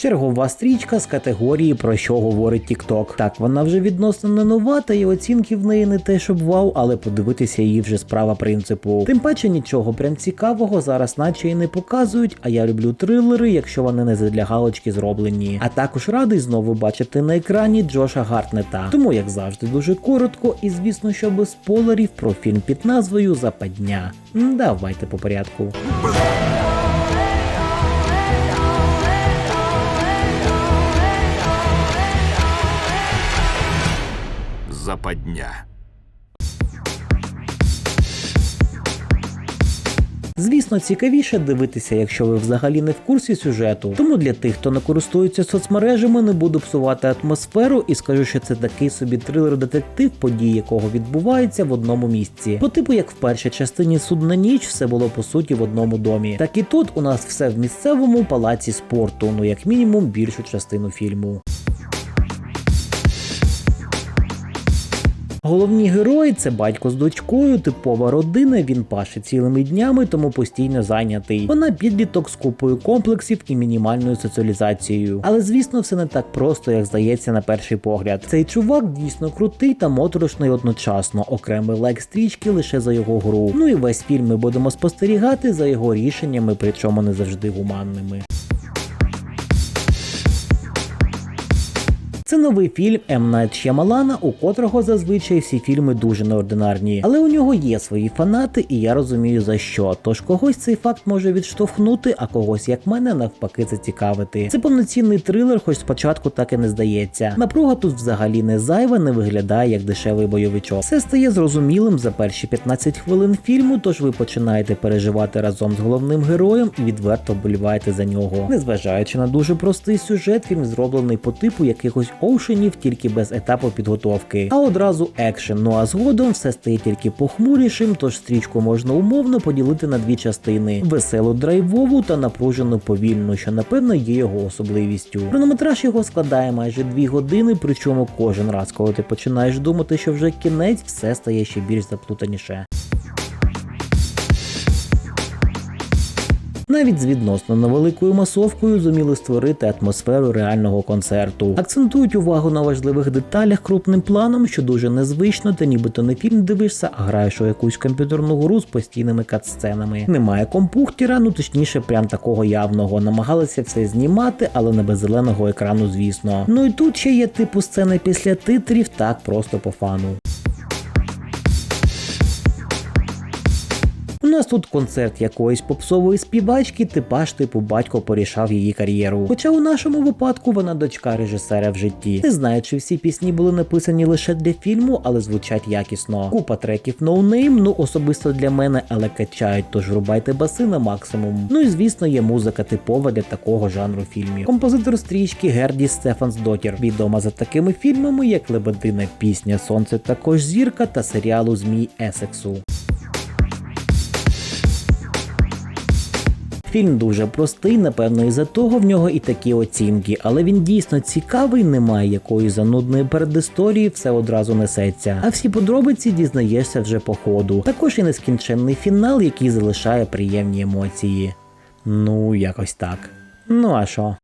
Чергова стрічка з категорії про що говорить TikTok. Так, вона вже відносно не нова, та й оцінки в неї не те, щоб вау, але подивитися її вже справа принципу. Тим паче нічого прям цікавого зараз, наче і не показують. А я люблю трилери, якщо вони не задля галочки зроблені. А також радий знову бачити на екрані Джоша Гартнета. Тому, як завжди, дуже коротко, і звісно, що без спойлерів про фільм під назвою Западня. Давайте по порядку. Западня. Звісно, цікавіше дивитися, якщо ви взагалі не в курсі сюжету. Тому для тих, хто не користується соцмережами, не буду псувати атмосферу і скажу, що це такий собі трилер-детектив, події якого відбуваються в одному місці. По типу, як в першій частині судна ніч, все було по суті в одному домі. Так і тут у нас все в місцевому палаці спорту, ну як мінімум більшу частину фільму. Головні герої це батько з дочкою, типова родина. Він паше цілими днями, тому постійно зайнятий. Вона підліток з купою комплексів і мінімальною соціалізацією. Але звісно, все не так просто, як здається на перший погляд. Цей чувак дійсно крутий та моторошний одночасно. Окремий лайк стрічки лише за його гру. Ну і весь фільм ми будемо спостерігати за його рішеннями, причому не завжди гуманними. Це новий фільм М. Найт Шямалана, у котрого зазвичай всі фільми дуже неординарні. Але у нього є свої фанати, і я розумію за що. Тож когось цей факт може відштовхнути, а когось, як мене, навпаки, зацікавити. Це повноцінний трилер, хоч спочатку так і не здається. Напруга тут взагалі не зайва, не виглядає як дешевий бойовичок. Все стає зрозумілим за перші 15 хвилин фільму, тож ви починаєте переживати разом з головним героєм і відверто вболіваєте за нього. Незважаючи на дуже простий сюжет, фільм зроблений по типу якихось оушенів, тільки без етапу підготовки, а одразу екшен. Ну а згодом все стає тільки похмурішим, тож стрічку можна умовно поділити на дві частини: веселу драйвову та напружену повільну, що напевно є його особливістю. Хронометраж його складає майже дві години, причому кожен раз, коли ти починаєш думати, що вже кінець, все стає ще більш заплутаніше. Навіть з відносно невеликою масовкою зуміли створити атмосферу реального концерту. Акцентують увагу на важливих деталях крупним планом, що дуже незвично, та нібито не фільм дивишся, а граєш у якусь комп'ютерну гру з постійними катсценами. Немає компухтіра, ну точніше, прям такого явного. Намагалися все знімати, але не без зеленого екрану, звісно. Ну і тут ще є типу сцени після титрів, так просто по фану. Нас тут концерт якоїсь попсової співачки, типаж типу батько порішав її кар'єру. Хоча у нашому випадку вона дочка режисера в житті. Не знаю, чи всі пісні були написані лише для фільму, але звучать якісно. Купа треків ноунейм, ну особисто для мене, але качають, тож врубайте баси на максимум. Ну і звісно, є музика типова для такого жанру фільмів. Композитор стрічки Герді Стефанс Дотір, відома за такими фільмами, як Лебедина пісня Сонце також зірка та серіалу Змій Есексу. Фільм дуже простий, напевно, із-за того в нього і такі оцінки, але він дійсно цікавий, немає якоїсь занудної передісторії, все одразу несеться. А всі подробиці дізнаєшся вже по ходу. Також і нескінченний фінал, який залишає приємні емоції. Ну, якось так. Ну а що?